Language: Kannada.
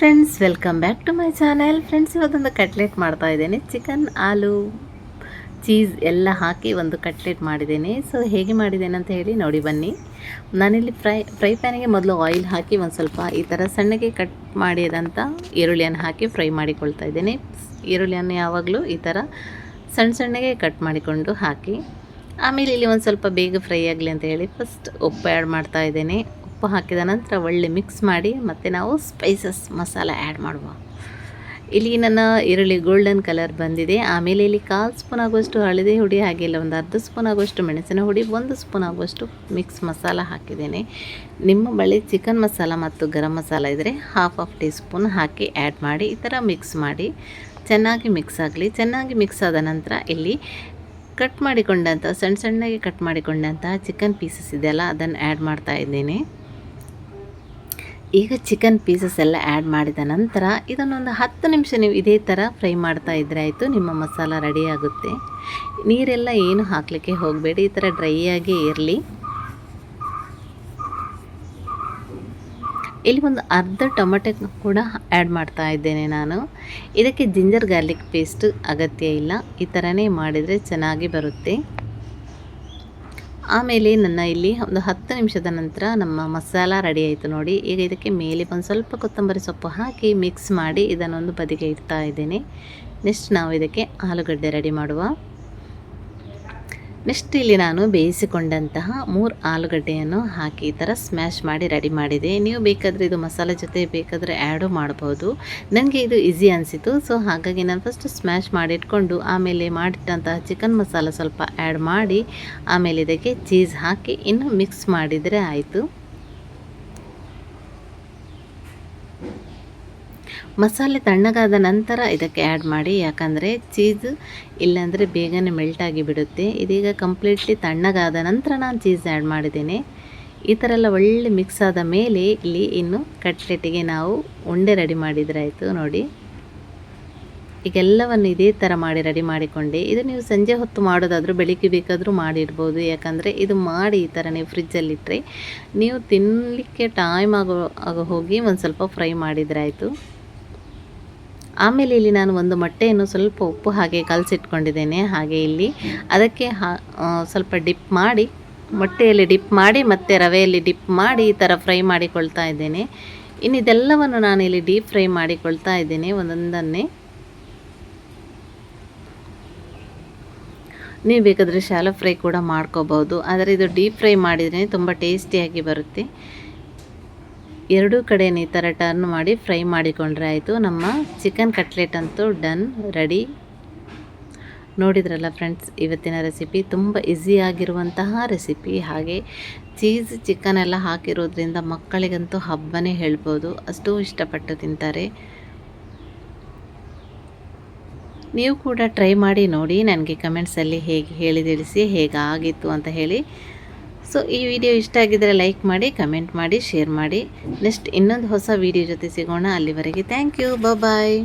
Friends welcome back to my channel friends ಇವತ್ತೊಂದು ಕಟ್ಲೆಟ್ ಮಾಡ್ತಾ ಇದ್ದೇನೆ. ಚಿಕನ್ ಆಲೂ ಚೀಸ್ ಎಲ್ಲ ಹಾಕಿ ಒಂದು ಕಟ್ಲೆಟ್ ಮಾಡಿದ್ದೇನೆ. ಸೊ ಹೇಗೆ ಮಾಡಿದ್ದೇನೆ ಅಂತ ಹೇಳಿ ನೋಡಿ ಬನ್ನಿ. ನಾನಿಲ್ಲಿ ಫ್ರೈ ಫ್ರೈ ಪ್ಯಾನಿಗೆ ಮೊದಲು ಆಯಿಲ್ ಹಾಕಿ ಒಂದು ಸ್ವಲ್ಪ ಈ ಥರ ಸಣ್ಣಗೆ ಕಟ್ ಮಾಡಿದಂಥ ಈರುಳ್ಳಿಯನ್ನು ಹಾಕಿ ಫ್ರೈ ಮಾಡಿಕೊಳ್ತಾ ಇದ್ದೇನೆ. ಈರುಳ್ಳಿಯನ್ನು ಯಾವಾಗಲೂ ಈ ಥರ ಸಣ್ಣ ಸಣ್ಣಗೆ ಕಟ್ ಮಾಡಿಕೊಂಡು ಹಾಕಿ, ಆಮೇಲೆ ಇಲ್ಲಿ ಒಂದು ಸ್ವಲ್ಪ ಬೇಗ ಫ್ರೈ ಆಗಲಿ ಅಂತ ಹೇಳಿ ಫಸ್ಟ್ ಉಪ್ಪು ಆ್ಯಡ್ ಮಾಡ್ತಾ ಇದ್ದೇನೆ. ಉಪ್ಪು ಹಾಕಿದ ನಂತರ ಒಳ್ಳೆ ಮಿಕ್ಸ್ ಮಾಡಿ ಮತ್ತು ನಾವು ಸ್ಪೈಸಸ್ ಮಸಾಲ ಆ್ಯಡ್ ಮಾಡುವ. ಇಲ್ಲಿ ನನ್ನ ಈರುಳ್ಳಿ ಗೋಲ್ಡನ್ ಕಲರ್ ಬಂದಿದೆ. ಆಮೇಲೆ ಇಲ್ಲಿ ಕಾಲು ಸ್ಪೂನ್ ಆಗುವಷ್ಟು ಹಳದಿ ಹುಡಿ ಹಾಗೆಲ್ಲ ಒಂದು ಅರ್ಧ ಸ್ಪೂನ್ ಆಗುವಷ್ಟು ಮೆಣಸಿನ ಹುಡಿ, ಒಂದು ಸ್ಪೂನ್ ಆಗುವಷ್ಟು ಮಿಕ್ಸ್ ಮಸಾಲ ಹಾಕಿದ್ದೇನೆ. ನಿಮ್ಮ ಬಳಿ ಚಿಕನ್ ಮಸಾಲ ಮತ್ತು ಗರಂ ಮಸಾಲ ಇದ್ದರೆ ಹಾಫ್ ಆಫ್ ಟೀ ಸ್ಪೂನ್ ಹಾಕಿ ಆ್ಯಡ್ ಮಾಡಿ, ಈ ಥರ ಮಿಕ್ಸ್ ಮಾಡಿ. ಚೆನ್ನಾಗಿ ಮಿಕ್ಸ್ ಆಗಲಿ. ಚೆನ್ನಾಗಿ ಮಿಕ್ಸ್ ಆದ ನಂತರ ಇಲ್ಲಿ ಕಟ್ ಮಾಡಿಕೊಂಡಂಥ ಸಣ್ಣ ಸಣ್ಣಗೆ ಕಟ್ ಮಾಡಿಕೊಂಡಂತಹ ಚಿಕನ್ ಪೀಸಸ್ ಇದೆಯಲ್ಲ, ಅದನ್ನು ಆ್ಯಡ್ ಮಾಡ್ತಾ ಇದ್ದೇನೆ. ಈಗ ಚಿಕನ್ ಪೀಸಸ್ ಎಲ್ಲ ಆ್ಯಡ್ ಮಾಡಿದ ನಂತರ ಇದನ್ನೊಂದು ಹತ್ತು ನಿಮಿಷ ನೀವು ಇದೇ ಥರ ಫ್ರೈ ಮಾಡ್ತಾ ಇದ್ದರೆ ಆಯಿತು, ನಿಮ್ಮ ಮಸಾಲ ರೆಡಿ ಆಗುತ್ತೆ. ನೀರೆಲ್ಲ ಏನು ಹಾಕಲಿಕ್ಕೆ ಹೋಗಬೇಡಿ, ಈ ಥರ ಡ್ರೈ ಇರಲಿ. ಇಲ್ಲಿ ಒಂದು ಅರ್ಧ ಟೊಮೆಟೊ ಕೂಡ ಆ್ಯಡ್ ಮಾಡ್ತಾ ಇದ್ದೇನೆ ನಾನು. ಇದಕ್ಕೆ ಜಿಂಜರ್ ಗಾರ್ಲಿಕ್ ಪೇಸ್ಟ್ ಅಗತ್ಯ ಇಲ್ಲ, ಈ ಥರನೇ ಮಾಡಿದರೆ ಚೆನ್ನಾಗಿ ಬರುತ್ತೆ. ಆಮೇಲೆ ನನ್ನ ಇಲ್ಲಿ ಒಂದು ಹತ್ತು ನಿಮಿಷದ ನಂತರ ನಮ್ಮ ಮಸಾಲ ರೆಡಿ ಆಯಿತು ನೋಡಿ. ಈಗ ಇದಕ್ಕೆ ಮೇಲೆ ಒಂದು ಸ್ವಲ್ಪ ಕೊತ್ತಂಬರಿ ಸೊಪ್ಪು ಹಾಕಿ ಮಿಕ್ಸ್ ಮಾಡಿ ಇದನ್ನೊಂದು ಬದಿಗೆ ಇಡ್ತಾ ಇದ್ದೇನೆ. ನೆಕ್ಸ್ಟ್ ನಾವು ಇದಕ್ಕೆ ಆಲೂಗಡ್ಡೆ ರೆಡಿ ಮಾಡುವ. ನೆಕ್ಸ್ಟ್ ಇಲ್ಲಿ ನಾನು ಬೇಯಿಸಿಕೊಂಡಂತಹ ಮೂರು ಆಲೂಗಡ್ಡೆಯನ್ನು ಹಾಕಿ ಈ ಥರ ಸ್ಮ್ಯಾಶ್ ಮಾಡಿ ರೆಡಿ ಮಾಡಿದೆ. ನೀವು ಬೇಕಾದರೆ ಇದು ಮಸಾಲೆ ಜೊತೆ ಬೇಕಾದರೆ ಆ್ಯಡು ಮಾಡ್ಬೋದು. ನನಗೆ ಇದು ಈಸಿ ಅನಿಸಿತು. ಸೊ ಹಾಗಾಗಿ ನಾನು ಫಸ್ಟ್ ಸ್ಮ್ಯಾಶ್ ಮಾಡಿಟ್ಕೊಂಡು ಆಮೇಲೆ ಮಾಡಿಟ್ಟಂತಹ ಚಿಕನ್ ಮಸಾಲ ಸ್ವಲ್ಪ ಆ್ಯಡ್ ಮಾಡಿ ಆಮೇಲೆ ಇದಕ್ಕೆ ಚೀಸ್ ಹಾಕಿ ಇನ್ನು ಮಿಕ್ಸ್ ಮಾಡಿದರೆ ಆಯಿತು. ಮಸಾಲೆ ತಣ್ಣಗಾದ ನಂತರ ಇದಕ್ಕೆ ಆ್ಯಡ್ ಮಾಡಿ, ಯಾಕಂದರೆ ಚೀಸ್ ಇಲ್ಲಾಂದರೆ ಬೇಗನೆ ಮೆಲ್ಟಾಗಿ ಬಿಡುತ್ತೆ. ಇದೀಗ ಕಂಪ್ಲೀಟ್ಲಿ ತಣ್ಣಗಾದ ನಂತರ ನಾನು ಚೀಸ್ ಆ್ಯಡ್ ಮಾಡಿದ್ದೇನೆ. ಈ ಥರ ಎಲ್ಲ ಒಳ್ಳೆ ಮಿಕ್ಸ್ ಆದ ಮೇಲೆ ಇಲ್ಲಿ ಇನ್ನು ಕಟ್ಲೆಟಿಗೆ ನಾವು ಉಂಡೆ ರೆಡಿ ಮಾಡಿದರೆ ಆಯಿತು ನೋಡಿ. ಈಗೆಲ್ಲವನ್ನು ಇದೇ ಥರ ಮಾಡಿ ರೆಡಿ ಮಾಡಿಕೊಂಡೆ. ಇದು ನೀವು ಸಂಜೆ ಹೊತ್ತು ಮಾಡೋದಾದರೂ ಬೆಳಿಗ್ಗೆ ಬೇಕಾದರೂ ಮಾಡಿಡ್ಬೋದು ಯಾಕಂದರೆ ಇದು ಮಾಡಿ ಈ ಥರ ನೀವು ಫ್ರಿಜ್ಜಲ್ಲಿಟ್ಟರೆ ನೀವು ತಿನ್ನಲಿಕ್ಕೆ ಟೈಮ್ ಆಗೋ, ಆಗ ಹೋಗಿ ಒಂದು ಸ್ವಲ್ಪ ಫ್ರೈ ಮಾಡಿದರೆ ಆಯಿತು ಆಮೇಲೆ ಇಲ್ಲಿ ನಾನು ಒಂದು ಮೊಟ್ಟೆಯನ್ನು ಸ್ವಲ್ಪ ಉಪ್ಪು ಹಾಗೆ ಕಲಸಿಟ್ಕೊಂಡಿದ್ದೇನೆ, ಹಾಗೆ ಇಲ್ಲಿ. ಅದಕ್ಕೆ ಸ್ವಲ್ಪ ಡಿಪ್ ಮಾಡಿ, ಮೊಟ್ಟೆಯಲ್ಲಿ ಡಿಪ್ ಮಾಡಿ, ಮತ್ತು ರವೆಯಲ್ಲಿ ಡಿಪ್ ಮಾಡಿ ಈ ಥರ ಫ್ರೈ ಮಾಡಿಕೊಳ್ತಾ ಇದ್ದೇನೆ. ಇನ್ನು ಇದೆಲ್ಲವನ್ನು ನಾನು ಇಲ್ಲಿ ಡೀಪ್ ಫ್ರೈ ಮಾಡಿಕೊಳ್ತಾ ಇದ್ದೇನೆ ಒಂದೊಂದನ್ನೇ. ನೀವು ಬೇಕಾದರೆ ಶಾಲೋ ಫ್ರೈ ಕೂಡ ಮಾಡ್ಕೋಬೋದು, ಆದರೆ ಇದು ಡೀಪ್ ಫ್ರೈ ಮಾಡಿದರೆ ತುಂಬ ಟೇಸ್ಟಿಯಾಗಿ ಬರುತ್ತೆ. ಎರಡೂ ಕಡೆ ಈ ಥರ ಟರ್ನ್ ಮಾಡಿ ಫ್ರೈ ಮಾಡಿಕೊಂಡ್ರೆ ಆಯಿತು. ನಮ್ಮ ಚಿಕನ್ ಕಟ್ಲೆಟ್ ಅಂತೂ ಡನ್ ರೆಡಿ ನೋಡಿದ್ರಲ್ಲ ಫ್ರೆಂಡ್ಸ್ ಇವತ್ತಿನ ರೆಸಿಪಿ ತುಂಬ ಈಸಿಯಾಗಿರುವಂತಹ ರೆಸಿಪಿ ಹಾಗೆ ಚೀಸ್ ಚಿಕನ್ ಎಲ್ಲ ಹಾಕಿರೋದ್ರಿಂದ ಮಕ್ಕಳಿಗಂತೂ ಹಬ್ಬನೇ ಹೇಳ್ಬೋದು. ಅಷ್ಟು ಇಷ್ಟಪಟ್ಟು ತಿಂತಾರೆ. ನೀವು ಕೂಡ ಟ್ರೈ ಮಾಡಿ ನೋಡಿ. ನನಗೆ ಕಮೆಂಟ್ಸಲ್ಲಿ ಹೇಗೆ, ಹೇಳಿ ತಿಳಿಸಿ ಹೇಗಾಗಿತ್ತು ಅಂತ ಹೇಳಿ. ಸೊ ಈ ವಿಡಿಯೋ ಇಷ್ಟ ಆಗಿದ್ದರೆ ಲೈಕ್ ಮಾಡಿ ಕಮೆಂಟ್ ಮಾಡಿ ಶೇರ್ ಮಾಡಿ. ನೆಕ್ಸ್ಟ್ ಇನ್ನೊಂದು ಹೊಸ ವಿಡಿಯೋ ಜೊತೆ ಸಿಗೋಣ. ಅಲ್ಲಿವರೆಗೆ ಥ್ಯಾಂಕ್ ಯು ಬಾಯ್